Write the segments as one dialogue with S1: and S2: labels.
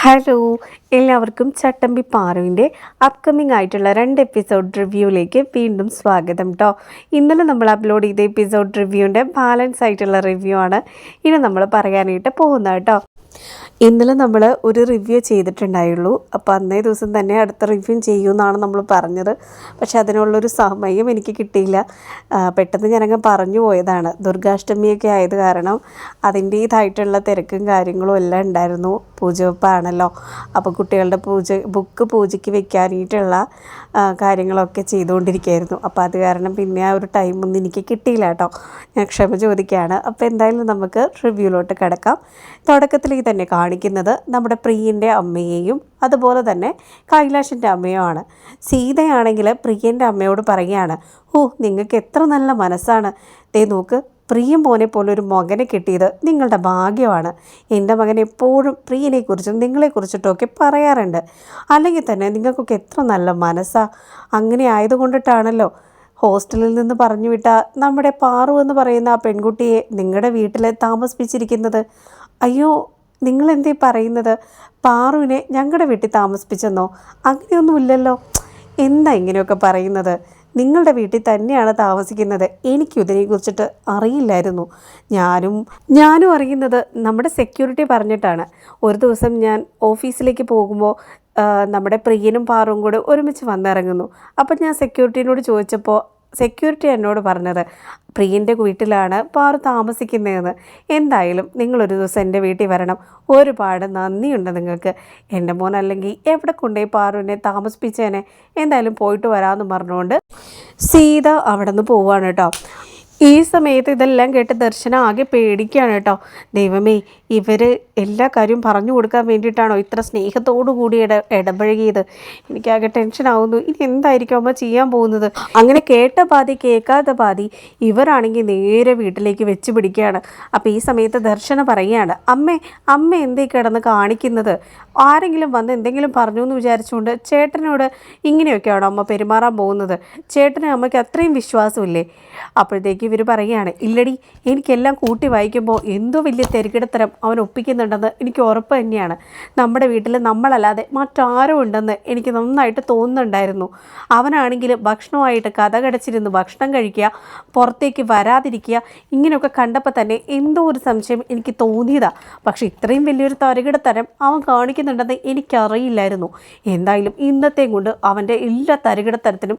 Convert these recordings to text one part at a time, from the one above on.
S1: Hello എല്ലാവർക്കും ചട്ടമ്പി പാറുവിന്റെ upcoming ആയിട്ടുള്ള രണ്ട് എപ്പിസോഡ് റിവ്യൂവിലേക്ക് വീണ്ടും സ്വാഗതം കേട്ടോ ഇന്നലെ നമ്മൾ അപ്ലോഡ് ചെയ്ത എപ്പിസോഡ് റിവ്യൂവിന്റെ ബാലൻസ് ആയിട്ടുള്ള റിവ്യൂ ആണ് ഇനി നമ്മൾ പറയാനായിട്ട് പോകുന്നത് കേട്ടോ ഇന്നലെ നമ്മൾ ഒരു റിവ്യൂ ചെയ്തിട്ടുണ്ടായുള്ളൂ. അപ്പോൾ അന്നേ ദിവസം തന്നെ അടുത്ത റിവ്യൂ ചെയ്യുമെന്നാണ് നമ്മൾ പറഞ്ഞത്. പക്ഷേ അതിനുള്ളൊരു സമയം എനിക്ക് കിട്ടിയില്ല. പെട്ടെന്ന് ഞാനങ്ങ് പറഞ്ഞു പോയതാണ്. ദുർഗാഷ്ടമിയൊക്കെ ആയത് കാരണം അതിന്റേതായിട്ടുള്ള തിരക്കും കാര്യങ്ങളും എല്ലാം ഉണ്ടായിരുന്നു. പൂജവെപ്പാണല്ലോ അപ്പോൾ കുട്ടികളുടെ പൂജ ബുക്ക് പൂജയ്ക്ക് വെക്കാനായിട്ടുള്ള കാര്യങ്ങളൊക്കെ ചെയ്തുകൊണ്ടിരിക്കുകയായിരുന്നു. അപ്പോൾ അത് കാരണം പിന്നെ ആ ഒരു ടൈമൊന്നും എനിക്ക് കിട്ടിയില്ല കേട്ടോ. ഞാൻ ക്ഷമ ചോദിക്കുകയാണ്. അപ്പോൾ എന്തായാലും നമുക്ക് റിവ്യൂലോട്ട് കിടക്കാം. തുടക്കത്തിൽ തന്നെ കാണിക്കുന്നത് നമ്മുടെ പ്രിയന്റെ അമ്മയെയും അതുപോലെ തന്നെ കൈലാഷിന്റെ അമ്മയുമാണ്. സീതയാണെങ്കിൽ പ്രിയന്റെ അമ്മയോട് പറയുകയാണ് ഓ നിങ്ങൾക്ക് എത്ര നല്ല മനസ്സാണ്. ദേ നോക്ക് പ്രിയ മോനെ പോലെ ഒരു മകനെ കിട്ടിയത് നിങ്ങളുടെ ഭാഗ്യമാണ്. എന്റെ മകൻ എപ്പോഴും പ്രിയനെക്കുറിച്ചും നിങ്ങളെക്കുറിച്ചിട്ടൊക്കെ പറയാറുണ്ട്. അല്ലെങ്കിൽ തന്നെ നിങ്ങൾക്കൊക്കെ എത്ര നല്ല മനസ്സാണ് അങ്ങനെ ആയതുകൊണ്ടിട്ടാണല്ലോ ഹോസ്റ്റലിൽ നിന്ന് പറഞ്ഞു വിട്ട നമ്മുടെ പാറു എന്ന് പറയുന്ന ആ പെൺകുട്ടിയെ നിങ്ങളുടെ വീട്ടിൽ താമസിപ്പിച്ചിരിക്കുന്നത്. അയ്യോ നിങ്ങളെന്തേ പറയുന്നത്? പാറുവിനെ ഞങ്ങളുടെ വീട്ടിൽ താമസിപ്പിച്ചെന്നോ? അങ്ങനെയൊന്നുമില്ലല്ലോ. എന്താ ഇങ്ങനെയൊക്കെ പറയുന്നത്? നിങ്ങളുടെ വീട്ടിൽ തന്നെയാണ് താമസിക്കുന്നത്. എനിക്കും ഇതിനെക്കുറിച്ചിട്ട് അറിയില്ലായിരുന്നു. ഞാനും ഞാനും അറിയുന്നത് നമ്മുടെ സെക്യൂരിറ്റി പറഞ്ഞിട്ടാണ്. ഒരു ദിവസം ഞാൻ ഓഫീസിലേക്ക് പോകുമ്പോൾ നമ്മുടെ പ്രിയനും പാറും കൂടെ ഒരുമിച്ച് വന്നിറങ്ങുന്നു. അപ്പം ഞാൻ സെക്യൂരിറ്റിനോട് ചോദിച്ചപ്പോൾ സെക്യൂരിറ്റി എന്നോട് പറഞ്ഞത് പ്രിയന്റെ വീട്ടിലാണ് പാറു താമസിക്കുന്നതെന്ന്. എന്തായാലും നിങ്ങളൊരു ദിവസം എന്റെ വീട്ടിൽ വരണം. ഒരുപാട് നന്ദിയുണ്ട് നിങ്ങൾക്ക്. എന്റെ മോൻ അല്ലെങ്കിൽ എവിടെ കൊണ്ടുപോയി പാറുവിനെ താമസിപ്പിച്ചേനെ? എന്തായാലും പോയിട്ട് വരാമെന്ന് പറഞ്ഞുകൊണ്ട് സീത അവിടെ നിന്ന് പോവാണ് കേട്ടോ. ഈ സമയത്ത് ഇതെല്ലാം കേട്ട് ദർശന ആകെ പേടിക്കുകയാണ് കേട്ടോ. ദൈവമേ ഇവർ എല്ലാ കാര്യവും പറഞ്ഞു കൊടുക്കാൻ വേണ്ടിയിട്ടാണോ ഇത്ര സ്നേഹത്തോടു കൂടി ഇട ഇടപഴകിയത്? എനിക്കാകെ ടെൻഷനാവുന്നു. ഇനി എന്തായിരിക്കും അമ്മ ചെയ്യാൻ പോകുന്നത്? അങ്ങനെ കേട്ട പാതി കേൾക്കാത്ത പാതി ഇവരാണെങ്കിൽ നേരെ വീട്ടിലേക്ക് വെച്ച് പിടിക്കുകയാണ്. അപ്പോൾ ഈ സമയത്ത് ദർശന പറയുകയാണ് അമ്മേ അമ്മ എന്തേ കിടന്ന് കാണിക്കുന്നത്? ആരെങ്കിലും വന്ന് എന്തെങ്കിലും പറഞ്ഞു എന്ന് വിചാരിച്ചുകൊണ്ട് ചേട്ടനോട് ഇങ്ങനെയൊക്കെയാണോ അമ്മ പെരുമാറാൻ പോകുന്നത്? ചേട്ടന് അമ്മയ്ക്ക് അത്രയും വിശ്വാസമില്ലേ? അപ്പോഴത്തേക്ക് ഇവർ പറയുകയാണ് ഇല്ലടി എനിക്കെല്ലാം കൂട്ടി വായിക്കുമ്പോൾ എന്തോ വലിയ തെരുകിടത്തരം അവൻ ഒപ്പിക്കുന്നുണ്ടെന്ന് എനിക്ക് ഉറപ്പ് തന്നെയാണ്. നമ്മുടെ വീട്ടിൽ നമ്മളല്ലാതെ മറ്റാരും ഉണ്ടെന്ന് എനിക്ക് നന്നായിട്ട് തോന്നുന്നുണ്ടായിരുന്നു. അവനാണെങ്കിൽ ഭക്ഷണമായിട്ട് കഥ കടച്ചിരുന്ന് ഭക്ഷണം കഴിക്കുക പുറത്തേക്ക് വരാതിരിക്കുക ഇങ്ങനെയൊക്കെ കണ്ടപ്പോൾ തന്നെ എന്തോ ഒരു സംശയം എനിക്ക് തോന്നിയതാ. പക്ഷേ ഇത്രയും വലിയൊരു തരകിട തരം അവൻ കാണിക്കുന്നുണ്ടെന്ന് എനിക്കറിയില്ലായിരുന്നു. എന്തായാലും ഇന്നത്തെയും കൊണ്ട് അവന്റെ എല്ലാ തരകിട തരത്തിനും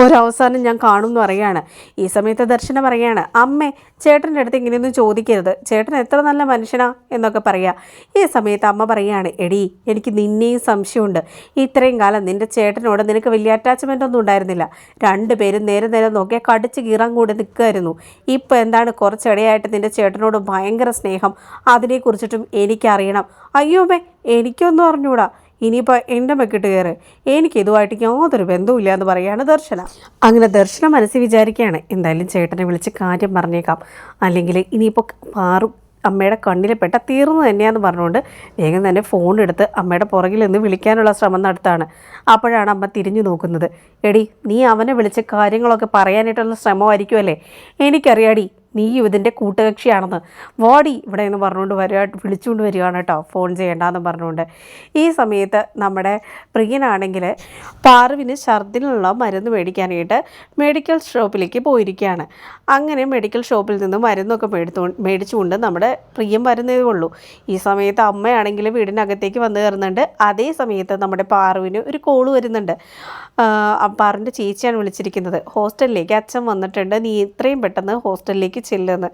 S1: ഒരവസാനം ഞാൻ കാണുമെന്ന് പറയുകയാണ്. ഈ സമയത്ത് ദർശനം പറയാണ് അമ്മേ ചേട്ടന്റെ അടുത്ത് ഇങ്ങനെയൊന്നും ചോദിക്കരുത്. ചേട്ടൻ എത്ര നല്ല മനുഷ്യനാ. എന്നൊക്കെ പറയുക ഈ സമയത്ത് അമ്മ പറയുകയാണ് എടി എനിക്ക് നിന്നെയും സംശയമുണ്ട്. ഇത്രയും കാലം നിന്റെ ചേട്ടനോട് നിനക്ക് വലിയ അറ്റാച്ച്മെന്റ് ഒന്നും ഉണ്ടായിരുന്നില്ല. രണ്ടുപേരും നേരെ നേരെ നോക്കിയാൽ കടിച്ച് കീറാൻ കൂടി നിൽക്കുമായിരുന്നു ഇപ്പോൾ എന്താണ് കുറച്ചിടയായിട്ട് നിന്റെ ചേട്ടനോട് ഭയങ്കര സ്നേഹം? അതിനെക്കുറിച്ചിട്ടും എനിക്കറിയണം. അയ്യോമേ എനിക്കൊന്നും അറിഞ്ഞൂടാ. ഇനിയിപ്പോൾ എന്റെ മെക്കിട്ട് കയറ്. എനിക്ക് ഇതുമായിട്ട് യാതൊരു ബന്ധവുമില്ല എന്ന് പറയുകയാണ് ദർശന. അങ്ങനെ ദർശന മനസ്സിൽ വിചാരിക്കുകയാണ് എന്തായാലും ചേട്ടനെ വിളിച്ച് കാര്യം പറഞ്ഞേക്കാം. അല്ലെങ്കിൽ ഇനിയിപ്പോൾ പാറു അമ്മയുടെ കണ്ണിൽ പെട്ട തീർന്നു തന്നെയാന്ന് പറഞ്ഞുകൊണ്ട് വേഗം തന്നെ ഫോൺ എടുത്ത് അമ്മയുടെ പുറകിൽ നിന്ന് വിളിക്കാനുള്ള ശ്രമം നടത്താണ്. അപ്പോഴാണ് അമ്മ തിരിഞ്ഞു നോക്കുന്നത്. എടി നീ അവനെ വിളിച്ച് കാര്യങ്ങളൊക്കെ പറയാനായിട്ടുള്ള ശ്രമമായിരിക്കുമല്ലേ എനിക്കറിയാടി നീ ഇതിന്റെ കൂട്ടുകക്ഷിയാണെന്ന് വാടി ഇവിടെ എന്ന് പറഞ്ഞുകൊണ്ട് വരിക വിളിച്ചുകൊണ്ട് വരികയാണ് കേട്ടോ. ഫോൺ ചെയ്യേണ്ടെന്ന് പറഞ്ഞുകൊണ്ട്. ഈ സമയത്ത് നമ്മുടെ പ്രിയനാണെങ്കിൽ പാറുവിന് ഛർദിനുള്ള മരുന്ന് മേടിക്കാനായിട്ട് മെഡിക്കൽ ഷോപ്പിലേക്ക് പോയിരിക്കുകയാണ്. അങ്ങനെ മെഡിക്കൽ ഷോപ്പിൽ നിന്ന് മരുന്നൊക്കെ മേടിച്ചു മേടിച്ചുകൊണ്ട് നമ്മുടെ പ്രിയം വരുന്നതേ ഉള്ളൂ. ഈ സമയത്ത് അമ്മയാണെങ്കിൽ വീടിനകത്തേക്ക് വന്നു കയറുന്നുണ്ട്. അതേ സമയത്ത് നമ്മുടെ പാറുവിന് ഒരു കോൾ വരുന്നുണ്ട്. പാറിന്റെ ചേച്ചിയാണ് വിളിച്ചിരിക്കുന്നത്. ഹോസ്റ്റലിലേക്ക് അച്ഛൻ വന്നിട്ടുണ്ട്. നീ ഇത്രയും പെട്ടെന്ന് ഹോസ്റ്റലിലേക്ക് ചെല്ലുന്നു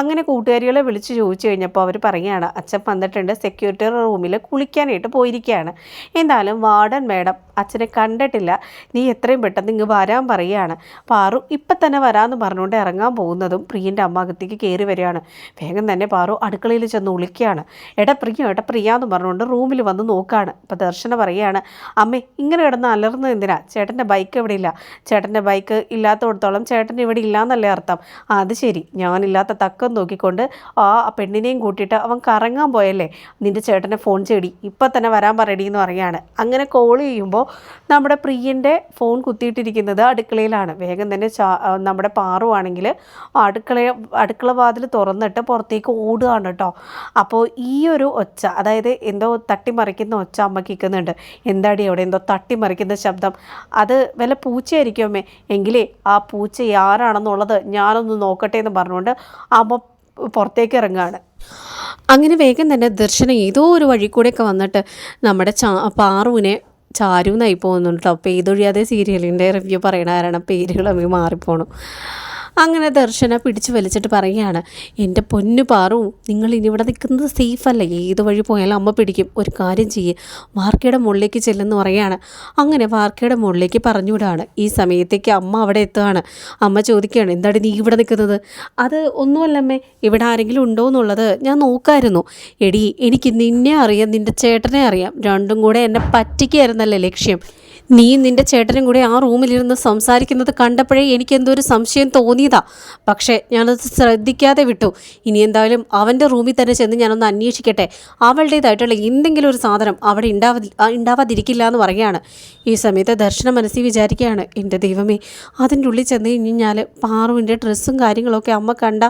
S1: അങ്ങനെ കൂട്ടുകാരികളെ വിളിച്ച് ചോദിച്ചു കഴിഞ്ഞപ്പോൾ അവർ പറയുകയാണ് അച്ഛൻ വന്നിട്ടുണ്ട് സെക്യൂരിറ്റി റൂമിൽ കുളിക്കാനായിട്ട് പോയിരിക്കുകയാണ്. എന്തായാലും വാർഡൻ മേഡം അച്ഛനെ കണ്ടിട്ടില്ല. നീ എത്രയും പെട്ടെന്ന് ഇങ്ങ് വരാൻ പറയുകയാണ്. പാറു ഇപ്പം തന്നെ വരാമെന്ന് പറഞ്ഞുകൊണ്ട് ഇറങ്ങാൻ പോകുന്നതും പ്രിയന്റെ അമ്മ അകത്തേക്ക് കയറി വരികയാണ്. വേഗം തന്നെ പാറു അടുക്കളയിൽ ചെന്ന് വിളിക്കുകയാണ് എടാ പ്രിയ എടാ പ്രിയ എന്ന് പറഞ്ഞുകൊണ്ട് റൂമിൽ വന്ന് നോക്കുകയാണ്. അപ്പോൾ ദർശന പറയുകയാണ് അമ്മേ ഇങ്ങനെ കിടന്ന് അലർന്നത് എന്തിനാ? ചേട്ടന്റെ ബൈക്ക് ഇവിടെ ഇല്ല ചേട്ടന്റെ ബൈക്ക് ഇല്ലാത്തടത്തോളം ചേട്ടൻ ഇവിടെ ഇല്ല എന്നല്ലേ അർത്ഥം അത് ശരി. ഞാനില്ലാത്ത തക്കം നോക്കിക്കൊണ്ട് ആ പെണ്ണിനെയും കൂട്ടിയിട്ട് അവൻ കറങ്ങാൻ പോയല്ലേ? നിന്റെ ചേട്ടനെ ഫോൺ ചെയ്ടി ഇപ്പം തന്നെ വരാൻ പറയടി എന്ന് പറയുകയാണ്. അങ്ങനെ കോൾ ചെയ്യുമ്പോൾ നമ്മുടെ പ്രിയന്റെ ഫോൺ കുത്തിയിട്ടിരിക്കുന്നത് അടുക്കളയിലാണ്. വേഗം തന്നെ നമ്മുടെ പാറുവാണെങ്കിൽ അടുക്കള അടുക്കള വാതിൽ തുറന്നിട്ട് പുറത്തേക്ക് ഓടുകയാണ് കേട്ടോ. അപ്പോൾ ഈ ഒരു ഒച്ച അതായത് എന്തോ തട്ടിമറിക്കുന്ന ഒച്ച അമ്മ കേൾക്കുന്നുണ്ട്. എന്താടി അവിടെ എന്തോ തട്ടിമറിക്കുന്ന ശബ്ദം? അത് വല്ല പൂച്ചയായിരിക്കും അമ്മേ എങ്കിലേ ആ പൂച്ച ആരാണെന്നുള്ളത് ഞാനൊന്ന് നോക്കട്ടെ എന്ന് പറഞ്ഞുകൊണ്ട് അമ്മ പുറത്തേക്ക് ഇറങ്ങുകയാണ്. അങ്ങനെ വേഗം തന്നെ ദർശനം ഏതോ ഒരു വഴി കൂടെയൊക്കെ വന്നിട്ട് നമ്മുടെ ചാ പാറുവിനെ ചാരു എന്നായി പോകുന്നുണ്ട് കേട്ടോ. പെയ്തൊഴിയാതെ സീരിയലിന്റെ റിവ്യൂ പറയണ കാരണം പേരുകൾ അമ്മ മാറിപ്പോണു. അങ്ങനെ ദർശന പിടിച്ചു വലിച്ചിട്ട് പറയുകയാണ് എന്റെ പൊന്നു പാറു നിങ്ങൾ ഇനി ഇവിടെ നിൽക്കുന്നത് സേഫ് അല്ല? ഏത് വഴി പോയാലും അമ്മ പിടിക്കും. ഒരു കാര്യം ചെയ്യേ. വാർക്കയുടെ മുകളിലേക്ക് ചെല്ലെന്ന് പറയുകയാണ്. അങ്ങനെ വാർക്കയുടെ മുകളിലേക്ക് പറഞ്ഞുവിടാണ്. ഈ സമയത്തേക്ക് അമ്മ അവിടെ എത്തുകയാണ്. അമ്മ ചോദിക്കുകയാണ് എന്താണ് നീ ഇവിടെ നിൽക്കുന്നത്? അത് ഒന്നുമല്ലമ്മേ ഇവിടെ ആരെങ്കിലും ഉണ്ടോ എന്നുള്ളത് ഞാൻ നോക്കായിരുന്നു. എടി എനിക്ക് നിന്നെ അറിയാം നിന്റെ ചേട്ടനെ അറിയാം. രണ്ടും കൂടെ എന്നെ പറ്റിക്കായിരുന്നല്ലേ ലക്ഷ്യം. നീ നിന്റെ ചേട്ടനും കൂടെ ആ റൂമിലിരുന്ന് സംസാരിക്കുന്നത് കണ്ടപ്പോഴേ എനിക്ക് എന്തോ ഒരു സംശയം തോന്നിയതാ. പക്ഷേ ഞാനത് ശ്രദ്ധിക്കാതെ വിട്ടു. ഇനി എന്തായാലും അവന്റെ റൂമിൽ തന്നെ ചെന്ന് ഞാനൊന്ന് അന്വേഷിക്കട്ടെ. അവളുടേതായിട്ടുള്ള എന്തെങ്കിലും ഒരു സാധനം അവിടെ ഉണ്ടാവാ ഉണ്ടാവാതിരിക്കില്ല എന്ന് പറയുകയാണ്. ഈ സമയത്ത് ദർശന മനസ്സിൽ വിചാരിക്കുകയാണ് എന്റെ ദൈവമേ അതിന്റെ ഉള്ളിൽ ചെന്ന് കഴിഞ്ഞാൽ പാറുവിന്റെ ഡ്രസ്സും കാര്യങ്ങളൊക്കെ അമ്മ കണ്ട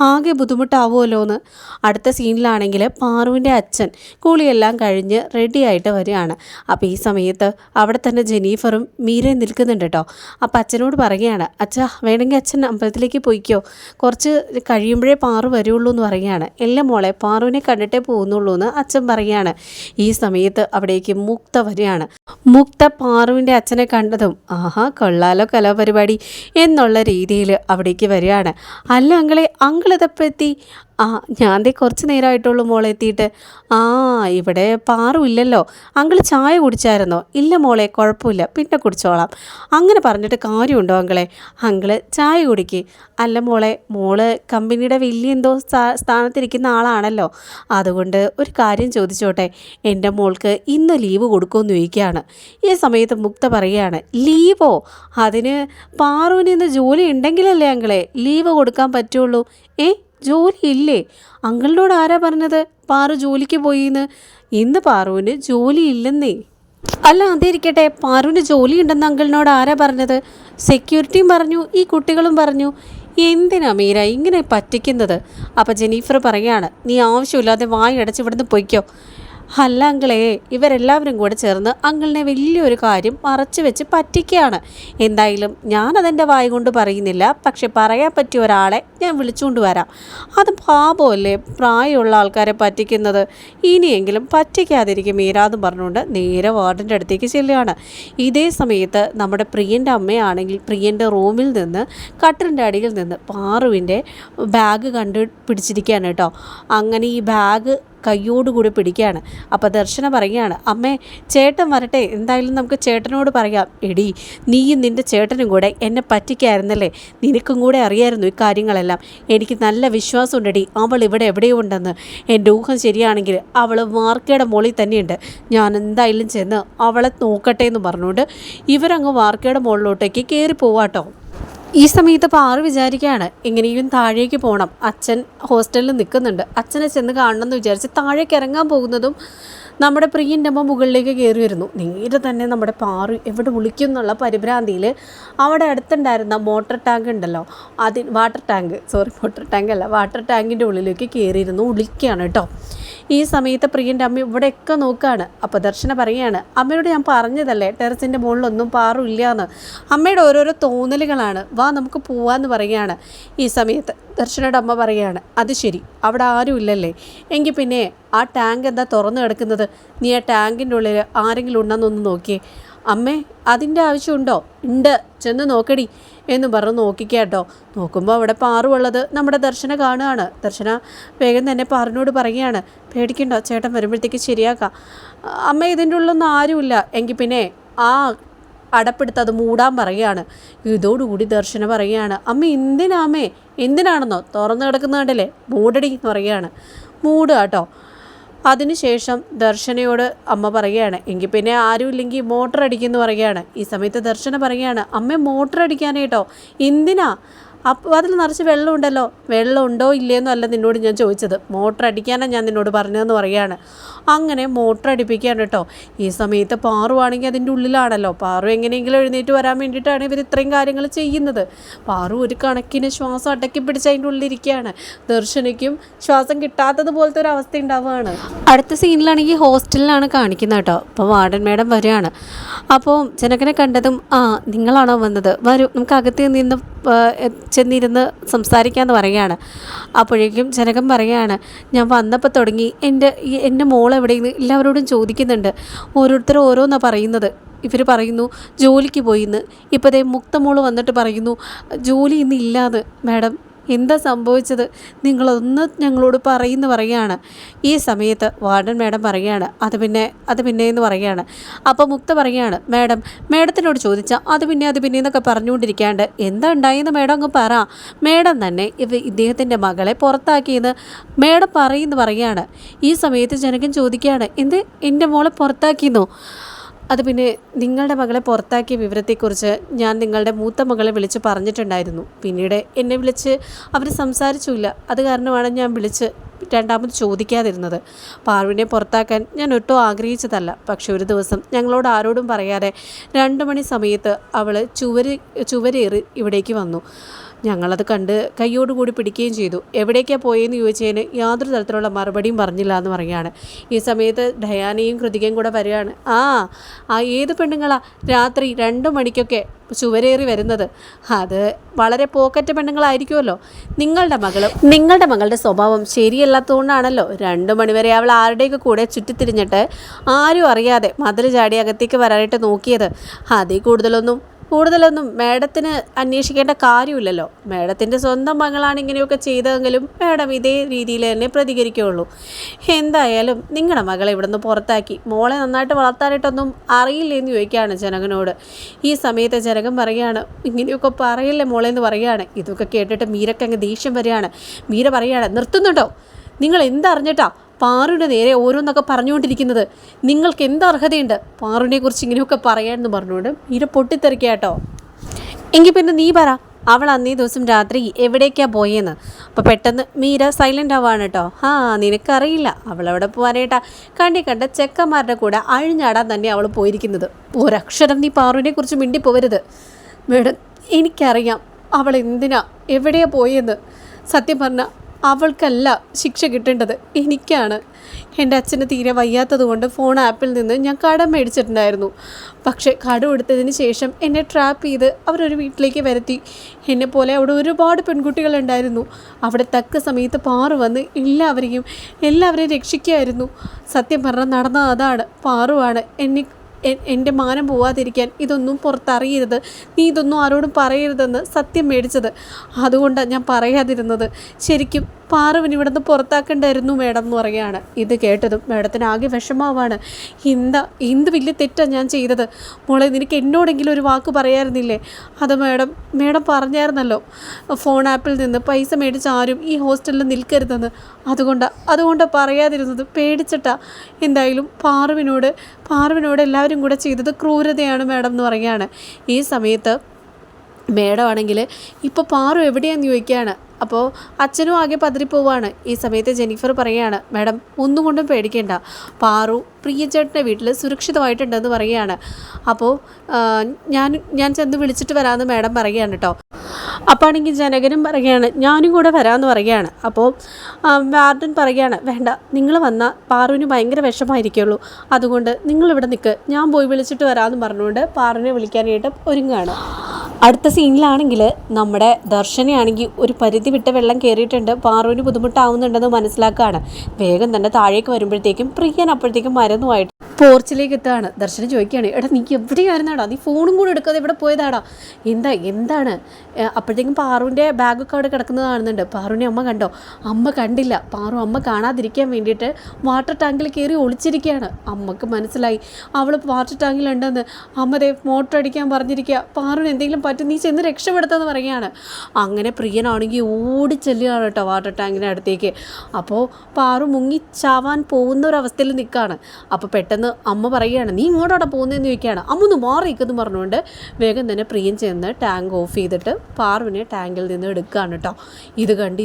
S1: ആകെ ബുദ്ധിമുട്ടാവുമല്ലോ എന്ന് അടുത്ത സീനിലാണെങ്കിൽ പാറുവിന്റെ അച്ഛൻ കൂളിയെല്ലാം കഴിഞ്ഞ് റെഡിയായിട്ട് വരികയാണ്. അപ്പോൾ ഈ സമയത്ത് അവിടെ തന്നെ ജെനീഫറും മീരയും നിൽക്കുന്നുണ്ട് കേട്ടോ. അപ്പം അച്ഛനോട് പറയുകയാണ് അച്ഛാ വേണമെങ്കിൽ അച്ഛൻ അമ്പലത്തിലേക്ക് പോയിക്കോ. കുറച്ച് കഴിയുമ്പോഴേ പാറു വരുള്ളൂ എന്ന് പറയുകയാണ്. എല്ലാം മോളെ പാറുവിനെ കണ്ടിട്ടേ പോകുന്നുള്ളൂ എന്ന് അച്ഛൻ പറയുകയാണ്. ഈ സമയത്ത് അവിടേക്ക് മുക്ത വരികയാണ്. മുക്ത പാറുവിന്റെ അച്ഛനെ കണ്ടതും ആഹാ കൊള്ളാലോ കലാപരിപാടി എന്നുള്ള രീതിയിൽ അവിടേക്ക് വരികയാണ്. അല്ല ഇതപ്പോൾ എത്തി ആ ഞാൻ ദേ കുറച്ച് നേരമായിട്ടുള്ളൂ മോളെ എത്തിയിട്ട് ആ ഇവിടെ പാറും ഇല്ലല്ലോ. അങ്കിൾ ചായ കുടിച്ചായിരുന്നോ? ഇല്ല മോളെ കുഴപ്പമില്ല. പിന്നെ കുടിച്ചോളാം. അങ്ങനെ പറഞ്ഞിട്ട് കാര്യമുണ്ടോ അങ്കിളെ? അങ്കിൾ ചായ കുടിക്ക്. അല്ല മോളെ മോൾ കമ്പനിയുടെ വലിയ എന്തോ സ്ഥാ- സ്ഥാനത്തിരിക്കുന്ന ആളാണല്ലോ. അതുകൊണ്ട് ഒരു കാര്യം ചോദിച്ചോട്ടെ. എന്റെ മോൾക്ക് ഇന്ന് ലീവ് കൊടുക്കുമെന്ന് ചോദിക്കുകയാണ്. ഈ സമയത്ത് മുക്ത പറയുകയാണ് ലീവോ? അതിന് പാറുവിന് ഇന്ന് ജോലി ഉണ്ടെങ്കിലല്ലേ അങ്കിളെ? ലീവ് കൊടുക്കാൻ പറ്റുള്ളൂ. ഏ? ജോലി ഇല്ലേ അങ്കിളിനോട് ആരാ പറഞ്ഞത്? പാറു ജോലിക്ക് പോയിന്ന്. ഇന്ന് പാറുവിന് ജോലി ഇല്ലെന്നേ അല്ല അതിരിക്കട്ടെ. പാറുവിന് ജോലി ഉണ്ടെന്ന് അങ്കിളിനോട് ആരാ പറഞ്ഞത്? സെക്യൂരിറ്റിയും പറഞ്ഞു ഈ കുട്ടികളും പറഞ്ഞു. എന്തിനാ മീര ഇങ്ങനെ പറ്റിക്കുന്നത്? അപ്പം ജെനീഫർ പറയാണ് നീ ആവശ്യമില്ലാതെ വായി അടച്ച് ഇവിടുന്ന് പൊയ്ക്കോ. അല്ല അങ്കിളേ ഇവരെല്ലാവരും കൂടെ ചേർന്ന് അങ്കിളിനെ വലിയൊരു കാര്യം മറച്ചു വെച്ച് പറ്റിക്കുകയാണ്. എന്തായാലും ഞാനതെന്റെ വായ കൊണ്ട് പറയുന്നില്ല. പക്ഷെ പറയാൻ പറ്റിയ ഒരാളെ ഞാൻ വിളിച്ചുകൊണ്ട് വരാം. അത് പാപമല്ലേ? പ്രായമുള്ള ആൾക്കാരെ പറ്റിക്കുന്നത്. ഇനിയെങ്കിലും പറ്റിക്കാതിരിക്കും മീരാതും പറഞ്ഞുകൊണ്ട് നേരെ വാർഡിന്റെ അടുത്തേക്ക് ചെല്ലുകയാണ്. ഇതേ സമയത്ത് നമ്മുടെ പ്രിയന്റെ അമ്മയാണെങ്കിൽ പ്രിയന്റെ റൂമിൽ നിന്ന് കട്ടറിന്റെ അടിയിൽ നിന്ന് പാറുവിന്റെ ബാഗ് കണ്ടു പിടിച്ചിരിക്കുകയാണ് കേട്ടോ. അങ്ങനെ ഈ ബാഗ് കയ്യോടുകൂടി പിടിക്കുകയാണ്. അപ്പോൾ ദർശന പറയുകയാണ് അമ്മേ ചേട്ടൻ വരട്ടെ എന്തായാലും നമുക്ക് ചേട്ടനോട് പറയാം. എടി നീയും നിന്റെ ചേട്ടനും കൂടെ എന്നെ പറ്റിക്കായിരുന്നല്ലേ? നിനക്കും കൂടെ അറിയായിരുന്നു ഈ കാര്യങ്ങളെല്ലാം. എനിക്ക് നല്ല വിശ്വാസമുണ്ടെടി അവൾ ഇവിടെ എവിടെയോ ഉണ്ടെന്ന് എന്റെ ഊഹം ശരിയാണെങ്കിൽ അവൾ വാർക്കയുടെ മുകളിൽ തന്നെയുണ്ട്. ഞാൻ എന്തായാലും ചെന്ന് അവളെ നോക്കട്ടെ എന്ന് പറഞ്ഞുകൊണ്ട് ഇവരങ്ങ് വാർക്കയുടെ മുകളിലോട്ടേക്ക് കയറി പോവാട്ടോ ഈ സമയത്ത് പാറു വിചാരിക്കുകയാണ്. എങ്ങനെയും താഴേക്ക് പോകണം അച്ഛൻ ഹോസ്റ്റലിൽ നിൽക്കുന്നുണ്ട്. അച്ഛനെ ചെന്ന് കാണണം എന്ന് വിചാരിച്ച് താഴേക്ക് ഇറങ്ങാൻ പോകുന്നതും നമ്മുടെ പ്രിയന്റെ അമ്മ മുകളിലേക്ക് കയറി വരുന്നു. നേരെ തന്നെ നമ്മുടെ പാറു എവിടെ വിളിക്കും എന്നുള്ള പരിഭ്രാന്തിയിൽ അവിടെ അടുത്തുണ്ടായിരുന്ന മോട്ടർ ടാങ്ക് ഉണ്ടല്ലോ. അതിൽ water tank sorry motor tank അല്ല വാട്ടർ ടാങ്കിന്റെ ഉള്ളിലേക്ക് കയറിയിരുന്നു. വിളിക്കുകയാണ് കേട്ടോ. ഈ സമയത്ത് പ്രിയന്റെ അമ്മ ഇവിടെയൊക്കെ നോക്കുകയാണ് അപ്പോൾ ദർശന പറയുകയാണ് അമ്മയോട് ഞാൻ പറഞ്ഞതല്ലേ ടെറസിന്റെ മുകളിലൊന്നും പാറില്ല എന്ന് അമ്മയുടെ ഓരോരോ തോന്നലുകളാണ്. വാ നമുക്ക് പോവാന്ന് പറയുകയാണ് ഈ സമയത്ത് ദർശനയുടെ അമ്മ പറയുകയാണ് അത് ശരി അവിടെ ആരും ഇല്ലല്ലേ. എങ്കിൽ പിന്നെ ആ ടാങ്ക് എന്താ തുറന്നു കിടക്കുന്നത്? നീ ആ ടാങ്കിന്റെ ഉള്ളിൽ ആരെങ്കിലും ഉണ്ടെന്നൊന്ന് നോക്കിയേ. അമ്മേ അതിന്റെ ആവശ്യമുണ്ടോ? ഉണ്ട്. ചെന്ന് നോക്കടി എന്ന് പറഞ്ഞ് നോക്കിക്കാട്ടോ നോക്കുമ്പോൾ അവിടെ പാറുള്ളത് നമ്മുടെ ദർശന കാണുകയാണ്. ദർശന വേഗം തന്നെ പാറിനോട് പറയുകയാണ്. പേടിക്കണ്ട ചേട്ടൻ വരുമ്പോഴത്തേക്ക് ശരിയാക്കാം. അമ്മ ഇതിന്റെ ഉള്ളൊന്നും ആരുമില്ല. എങ്കിൽ പിന്നെ ആ അടപ്പെടുത്ത് അത് മൂടാൻ പറയുകയാണ്. ഇതോടുകൂടി ദർശന പറയുകയാണ് അമ്മ എന്തിനാമേ എന്തിനാണെന്നോ? തുറന്നു കിടക്കുന്ന കണ്ടല്ലേ? മൂടടി എന്ന് പറയുകയാണ്. മൂടുക കേട്ടോ അതിനുശേഷം ദർശനയോട് അമ്മ പറയുകയാണ് എങ്കിൽ പിന്നെ ആരുമില്ലെങ്കിൽ മോട്ടർ അടിക്കുമെന്ന് പറയുകയാണ്. ഈ സമയത്ത് ദർശന പറയുകയാണ് അമ്മ മോട്ടർ അടിക്കാനേട്ടോ എന്തിനാ? അപ്പോൾ അതിൽ നിറച്ച് വെള്ളമുണ്ടല്ലോ. വെള്ളം ഉണ്ടോ ഇല്ലയെന്നോ അല്ല നിന്നോട് ഞാൻ ചോദിച്ചത്. മോട്ടർ അടിക്കാനാണ് ഞാൻ നിന്നോട് പറഞ്ഞതെന്ന് പറയാണ് അങ്ങനെ മോട്ടർ അടിപ്പിക്കുകയാണ് കേട്ടോ. ഈ സമയത്ത് പാറുവാണെങ്കിൽ അതിന്റെ ഉള്ളിലാണല്ലോ. പാറു എങ്ങനെയെങ്കിലും എഴുന്നേറ്റ് വരാൻ വേണ്ടിയിട്ടാണ് ഇവർ ഇത്രയും കാര്യങ്ങൾ ചെയ്യുന്നത്. പാറു ഒരു കണക്കിന് ശ്വാസം അടക്കി പിടിച്ച് അതിന്റെ ഉള്ളിലിരിക്കുകയാണ്. ദർശനയ്ക്കും ശ്വാസം കിട്ടാത്തത് പോലത്തെ ഒരു അവസ്ഥ ഉണ്ടാവുകയാണ്. അടുത്ത സീനിലാണെങ്കിൽ ഹോസ്റ്റലിലാണ് കാണിക്കുന്നത് കേട്ടോ. അപ്പോൾ വാർഡൻ മേഡം വരികയാണ്. അപ്പോൾ ജനകനെ കണ്ടതും ആ നിങ്ങളാണോ വന്നത്? വരൂ നമുക്ക് അകത്ത് നിന്ന് ചെന്നിരുന്ന് സംസാരിക്കാമെന്ന് പറയുകയാണ്. അപ്പോഴേക്കും ജനകം പറയുകയാണ് ഞാൻ വന്നപ്പോൾ തുടങ്ങി. എന്റെ എന്റെ മോൾ എവിടെയെന്ന് എല്ലാവരോടും ചോദിക്കുന്നുണ്ട്. ഓരോരുത്തർ ഓരോന്നാണ് പറയുന്നത്. ഇവർ പറയുന്നു ജോലിക്ക് പോയിന്ന്. ഇപ്പോഴേ മുക്തമോൾ വന്നിട്ട് പറയുന്നു ജോലി ഇന്ന് ഇല്ലാതെ മാഡം എന്താ സംഭവിച്ചത്? നിങ്ങളൊന്ന് ഞങ്ങളോട് പറയുന്നു പറയുകയാണ്. ഈ സമയത്ത് വാർഡൻ മാഡം പറയുകയാണ്. അത് പിന്നെ അത് പിന്നെ എന്ന് പറയുകയാണ്. അപ്പോൾ മുക്ത പറയുകയാണ് മാഡം മാഡത്തിനോട് ചോദിച്ചാൽ അത് പിന്നെ അത് പിന്നെ എന്നൊക്കെ പറഞ്ഞുകൊണ്ടിരിക്കാണ്ട് എന്താ ഉണ്ടായെന്ന് മാഡം അങ്ങ് പറ. മാഡം തന്നെ ഇവ ഇദ്ദേഹത്തിന്റെ മകളെ പുറത്താക്കിയെന്ന് മാഡം പറയുന്നു പറയുകയാണ്. ഈ സമയത്ത് ജനകൻ ചോദിക്കുകയാണ് എന്ത്? എന്റെ മോളെ പുറത്താക്കിയെന്നോ? അത് പിന്നെ നിങ്ങളുടെ മകളെ പുറത്താക്കിയ വിവരത്തെക്കുറിച്ച് ഞാൻ നിങ്ങളുടെ മൂത്ത മകളെ വിളിച്ച് പറഞ്ഞിട്ടുണ്ടായിരുന്നു. പിന്നീട് എന്നെ വിളിച്ച് അവർ സംസാരിച്ചില്ല. അത് കാരണമാണ് ഞാൻ വിളിച്ച് രണ്ടാമത് ചോദിക്കാതിരുന്നത്. പാർവിനെ പുറത്താക്കാൻ ഞാൻ ഒട്ടും ആഗ്രഹിച്ചതല്ല. പക്ഷെ ഒരു ദിവസം ഞങ്ങളോട് ആരോടും പറയാതെ രണ്ട് മണി സമയത്ത് അവൾ ചുവര് ചുവരേറി ഇവിടേക്ക് വന്നു. ഞങ്ങളത് കണ്ട് കൈയോടുകൂടി പിടിക്കുകയും ചെയ്തു. എവിടേക്കാണ് പോയെന്ന് ചോദിച്ചതിന് യാതൊരു തരത്തിലുള്ള മറുപടിയും പറഞ്ഞില്ല എന്ന് പറയുകയാണ്. ഈ സമയത്ത് ഡയാനയും കൃതികയും കൂടെ വരികയാണ്. ആ ആ ഏത് പെണ്ണുങ്ങളാ രാത്രി രണ്ട് മണിക്കൊക്കെ ചുവരേറി വരുന്നത്? അത് വളരെ പോക്കറ്റ് പെണ്ണുങ്ങളായിരിക്കുമല്ലോ. നിങ്ങളുടെ മകൾ നിങ്ങളുടെ മകളുടെ സ്വഭാവം ശരിയല്ലാത്തതുകൊണ്ടാണല്ലോ രണ്ട് മണിവരെ അവൾ ആരുടെയൊക്കെ കൂടെ ചുറ്റിത്തിരിഞ്ഞിട്ട് ആരും അറിയാതെ മതിൽ ചാടി അകത്തേക്ക് വരാനായിട്ട് നോക്കിയത്. അതിൽ കൂടുതലൊന്നും കൂടുതലൊന്നും മേഡത്തിന് അന്വേഷിക്കേണ്ട കാര്യമില്ലല്ലോ. മേഡത്തിന്റെ സ്വന്തം മകളാണ് ഇങ്ങനെയൊക്കെ ചെയ്തതെങ്കിലും മേഡം ഇതേ രീതിയിൽ തന്നെ പ്രതികരിക്കുകയുള്ളൂ. എന്തായാലും നിങ്ങളുടെ മകളെ ഇവിടുന്ന് പുറത്താക്കി. മോളെ നന്നായിട്ട് വളർത്താനായിട്ടൊന്നും അറിയില്ലെന്ന് ചോദിക്കുകയാണ് ജനകനോട്. ഈ സമയത്ത് ജനകൻ പറയുകയാണ് ഇങ്ങനെയൊക്കെ പറയില്ലേ മോളെ എന്ന് പറയുകയാണ്. ഇതൊക്കെ കേട്ടിട്ട് മീരക്കങ്ങ് ദേഷ്യം വരികയാണ്. മീര പറയുകയാണ് നിർത്തുന്നുണ്ടോ? നിങ്ങൾ എന്തറിഞ്ഞിട്ടാ പാറുവിന്റെ നേരെ ഓരോന്നൊക്കെ പറഞ്ഞുകൊണ്ടിരിക്കുന്നത്. നിങ്ങൾക്ക് എന്ത് അർഹതയുണ്ട്? പാറുവിനെ കുറിച്ച് ഇങ്ങനെയൊക്കെ പറയാമെന്ന് പറഞ്ഞുകൊണ്ട് മീര പൊട്ടിത്തെറിക്കാട്ടോ എങ്കിൽ പിന്നെ നീ പറ അവൾ അന്നേ ദിവസം രാത്രി എവിടേക്കാണ് പോയെന്ന്? അപ്പോൾ പെട്ടെന്ന് മീര സൈലന്റ് ആവാണ് കേട്ടോ. ആ നിനക്കറിയില്ല. അവളവിടെ പോകാനായിട്ടാ കണ്ടി കണ്ട ചെക്കന്മാരുടെ കൂടെ അഴിഞ്ഞാടാൻ തന്നെ അവൾ പോയിരിക്കുന്നത്. ഒരക്ഷരം നീ പാറുവിനെ കുറിച്ച് മിണ്ടി പോവരുത് മേഡം എനിക്കറിയാം അവൾ എന്തിനാ എവിടെയാണ് പോയെന്ന്. സത്യം പറഞ്ഞാൽ അവൾക്കല്ല ശിക്ഷ കിട്ടേണ്ടത് എനിക്കാണ്. എന്റെ അച്ഛന് തീരെ വയ്യാത്തതുകൊണ്ട് ഫോൺ ആപ്പിൽ നിന്ന് ഞാൻ കടം മേടിച്ചിട്ടുണ്ടായിരുന്നു. പക്ഷേ കടം എടുത്തതിന് ശേഷം എന്നെ ട്രാപ്പ് ചെയ്ത് അവരൊരു വീട്ടിലേക്ക് വരുത്തി. എന്നെ പോലെ അവിടെ ഒരുപാട് പെൺകുട്ടികളുണ്ടായിരുന്നു അവിടെ തക്ക സമയത്ത് പാറു വന്ന് എല്ലാവരെയും എല്ലാവരെയും രക്ഷിക്കുമായിരുന്നു സത്യം പറഞ്ഞാൽ നടന്ന അതാണ്. പാറുവാണ് എന്നെ എന്റെ മാനം പോവാതിരിക്കാൻ ഇതൊന്നും പുറത്തറിയരുത്. നീ ഇതൊന്നും ആരോടും പറയരുതെന്ന് സത്യം മേടിച്ചത്. അതുകൊണ്ടാണ് ഞാൻ പറയാതിരുന്നത്. ശരിക്കും പാറുവിന് ഇവിടുന്ന് പുറത്താക്കേണ്ടായിരുന്നു മേഡം എന്ന് പറയുകയാണ്. ഇത് കേട്ടതും മേഡത്തിന് ആകെ വിഷമാവാണ് എന്താ എന്ത് വലിയ തെറ്റാണ് ഞാൻ ചെയ്തത്? മോളെ നിനക്ക് എന്നോടെങ്കിലും ഒരു വാക്ക് പറയാറുന്നില്ലേ? അത് മേഡം മേഡം പറഞ്ഞായിരുന്നല്ലോ. ഫോൺ ആപ്പിൽ നിന്ന് പൈസ മേടിച്ച് ആരും ഈ ഹോസ്റ്റലിൽ നിൽക്കരുതെന്ന്. അതുകൊണ്ട് അതുകൊണ്ട് പറയാതിരുന്നത്. പേടിച്ചിട്ടാ. എന്തായാലും പാറുവിനോട് പാറുവിനോട് എല്ലാവരും കൂടെ ചെയ്തത് ക്രൂരതയാണ് മാഡം എന്ന് പറയുകയാണ്. ഈ സമയത്ത് മേഡം ആണെങ്കിൽ ഇപ്പോൾ പാറു എവിടെയാന്ന് ചോദിക്കുകയാണ്. അപ്പോൾ അച്ഛനും ആകെ പതറിപ്പോവാണ് ഈ സമയത്ത് ജെനിഫർ പറയുകയാണ് മാഡം ഒന്നും കൊണ്ടും പേടിക്കേണ്ട. പാറു പ്രിയചേട്ടന്റെ വീട്ടിൽ സുരക്ഷിതമായിട്ടുണ്ടെന്ന് പറയുകയാണ്. അപ്പോൾ ഞാൻ ഞാൻ ചെന്ന് വിളിച്ചിട്ട് വരാമെന്ന് മാഡം പറയുകയാണ് കേട്ടോ. അപ്പോൾ ആണെങ്കിൽ ജനകനും പറയുകയാണ് ഞാനും കൂടെ വരാമെന്ന് പറയുകയാണ്. അപ്പോൾ വാർഡൻ പറയുകയാണ് വേണ്ട നിങ്ങൾ വന്നാൽ പാറുവിന് ഭയങ്കര വിഷമായിരിക്കുള്ളൂ അതുകൊണ്ട് നിങ്ങളിവിടെ നിൽക്ക് ഞാൻ പോയി വിളിച്ചിട്ട് വരാമെന്ന് പറഞ്ഞുകൊണ്ട് പാറുവിനെ വിളിക്കാനായിട്ട് ഒരുങ്ങുകയാണ്. അടുത്ത സീനിലാണെങ്കിൽ നമ്മുടെ ദർശനയാണെങ്കിൽ ഒരു പരിധി വിട്ട വെള്ളം കയറിയിട്ടുണ്ട്. പാറുവിന് ബുദ്ധിമുട്ടാവുന്നുണ്ടെന്ന് മനസ്സിലാക്കുകയാണ് വേഗം തന്നെ താഴേക്ക് വരുമ്പോഴത്തേക്കും പ്രിയൻ അപ്പോഴത്തേക്കും മരുന്നുമായിട്ട് പോർച്ചിലേക്ക് എത്തുകയാണ്. ദർശനം ചോദിക്കുകയാണ് എടാ നീ എവിടെയായിരുന്നാടാ? നീ ഫോണും കൂടെ എടുക്കാതെ ഇവിടെ പോയതാടാ? എന്താ എന്താണ്? ഏ, അപ്പോഴത്തേക്കും പാറുവിന്റെ ബാഗൊക്കെ അവിടെ കിടക്കുന്നത് കാണുന്നുണ്ട്. പാറുവിനെ അമ്മ കണ്ടോ? അമ്മ കണ്ടില്ല. പാറു അമ്മ കാണാതിരിക്കാൻ വേണ്ടിയിട്ട് വാട്ടർ ടാങ്കിൽ കയറി ഒളിച്ചിരിക്കുകയാണ്. അമ്മയ്ക്ക് മനസ്സിലായി. അവൾ വാട്ടർ ടാങ്കിലുണ്ടെന്ന് അമ്മതെ മോട്ടർ അടിക്കാൻ പറഞ്ഞിരിക്കുക. പാറുവിന് എന്തെങ്കിലും പറ്റും നീ ചെന്ന് രക്ഷപ്പെടുത്തെന്ന് പറയുകയാണ്. അങ്ങനെ പ്രിയനാണെങ്കിൽ ഓടി ചെല്ലുകയാണ് കേട്ടോ വാട്ടർ ടാങ്കിന്റെ അടുത്തേക്ക്. അപ്പോൾ പാറു മുങ്ങി ചാവാൻ പോകുന്ന ഒരു അവസ്ഥയിൽ നിൽക്കുകയാണ്. അപ്പോൾ പെട്ടെന്ന് അമ്മ പറയുകയാണ് നീ ഇങ്ങോട്ടോടെ പോകുന്നതെന്ന് ചോദിക്കുകയാണ്. അമ്മ ഒന്ന് മാറിയിരിക്കുന്നു പറഞ്ഞുകൊണ്ട് വേഗം തന്നെ പ്രിയൻ ചെന്ന് ടാങ്ക് ഓഫ് ചെയ്തിട്ട് പാർവിനെ ടാങ്കിൽ നിന്ന് എടുക്കുകയാണ് കേട്ടോ. ഇത് കണ്ട്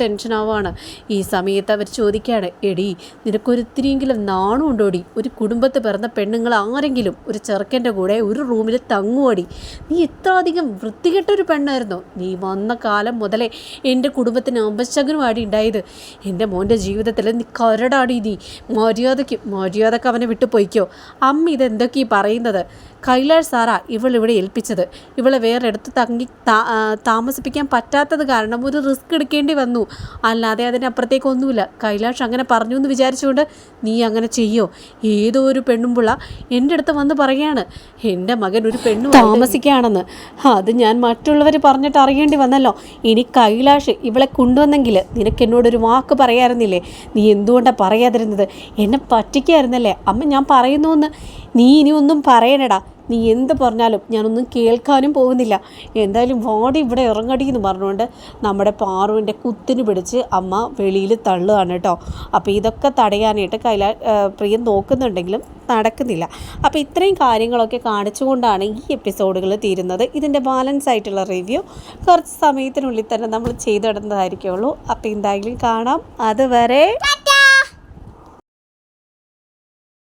S1: ടെൻഷൻ ആവുകയാണ് ഈ സമയത്ത് അവർ ചോദിക്കുകയാണ് എടി നിനക്കൊരിത്തിരിയെങ്കിലും നാണം ഉണ്ടോടി ഒരു കുടുംബത്ത് പിറന്ന പെണ്ണുങ്ങൾ ആരെങ്കിലും ഒരു ചെറുക്കന്റെ കൂടെ ഒരു റൂമിൽ തങ്ങുവടി നീ ഇത്ര അധികം വൃത്തികെട്ടൊരു പെണ്ണായിരുന്നു? നീ വന്ന കാലം മുതലേ എന്റെ കുടുംബത്തിന് അമ്പശകനുമാടി ഉണ്ടായത്. എന്റെ മോന്റെ ജീവിതത്തിൽ നീ കരടാടി നീ. മര്യാദയ്ക്ക് മര്യാദയ്ക്ക് അവനെ വിട്ടു പോയിക്കോ. അമ്മ ഇതെന്തൊക്കെയാ പറയുന്നത്? കൈലാഷ് സാറാ ഇവളിവിടെ ഏൽപ്പിച്ചത്. ഇവളെ വേറെ എടുത്ത് തങ്ങി താമസിപ്പിക്കാൻ പറ്റാത്തത് കാരണം ഒരു റിസ്ക് എടുക്കേണ്ടി വന്നു. അല്ലാതെ അതിനപ്പുറത്തേക്കൊന്നുമില്ല കൈലാഷ് അങ്ങനെ പറഞ്ഞു എന്ന് വിചാരിച്ചുകൊണ്ട് നീ അങ്ങനെ ചെയ്യോ? ഏതോ ഒരു പെണ്ണുമ്പുള്ള എന്റെ അടുത്ത് വന്ന് പറയാണ്. എന്റെ മകൻ ഒരു പെണ്ണു താമസിക്കുകയാണെന്ന്. അത് ഞാൻ മറ്റുള്ളവർ പറഞ്ഞിട്ട് അറിയേണ്ടി വന്നല്ലോ. ഇനി കൈലാഷ് ഇവളെ കൊണ്ടുവന്നെങ്കിൽ നിനക്ക് എന്നോടൊരു വാക്ക് പറയാമായിരുന്നില്ലേ നീ എന്തുകൊണ്ടാണ് പറയാതിരുന്നത്? എന്നെ പറ്റിക്കായിരുന്നല്ലേ? അമ്മ ഞാൻ പറയുന്നുവെന്ന് നീ ഇനി ഒന്നും പറയണടാ. നീ എന്ത് പറഞ്ഞാലും ഞാനൊന്നും കേൾക്കാനും പോകുന്നില്ല. എന്തായാലും വാടി ഇവിടെ ഇറങ്ങടി എന്ന് പറഞ്ഞുകൊണ്ട് നമ്മുടെ പാറുവിന്റെ കുത്തിന് പിടിച്ച് അമ്മ വെളിയിൽ തള്ളുകയാണ് കേട്ടോ. അപ്പോൾ ഇതൊക്കെ തടയാനായിട്ട് കൈലാ പ്രിയം നോക്കുന്നുണ്ടെങ്കിലും നടക്കുന്നില്ല. അപ്പോൾ ഇത്രയും കാര്യങ്ങളൊക്കെ കാണിച്ചുകൊണ്ടാണ് ഈ എപ്പിസോഡുകൾ തീരുന്നത്. ഇതിന്റെ ബാലൻസ് ആയിട്ടുള്ള റിവ്യൂ കുറച്ച് സമയത്തിനുള്ളിൽ തന്നെ നമ്മൾ ചെയ്തു ചെയ്തിടുന്നതായിരിക്കുള്ളൂ. അപ്പോൾ എന്തായാലും കാണാം. അതുവരെ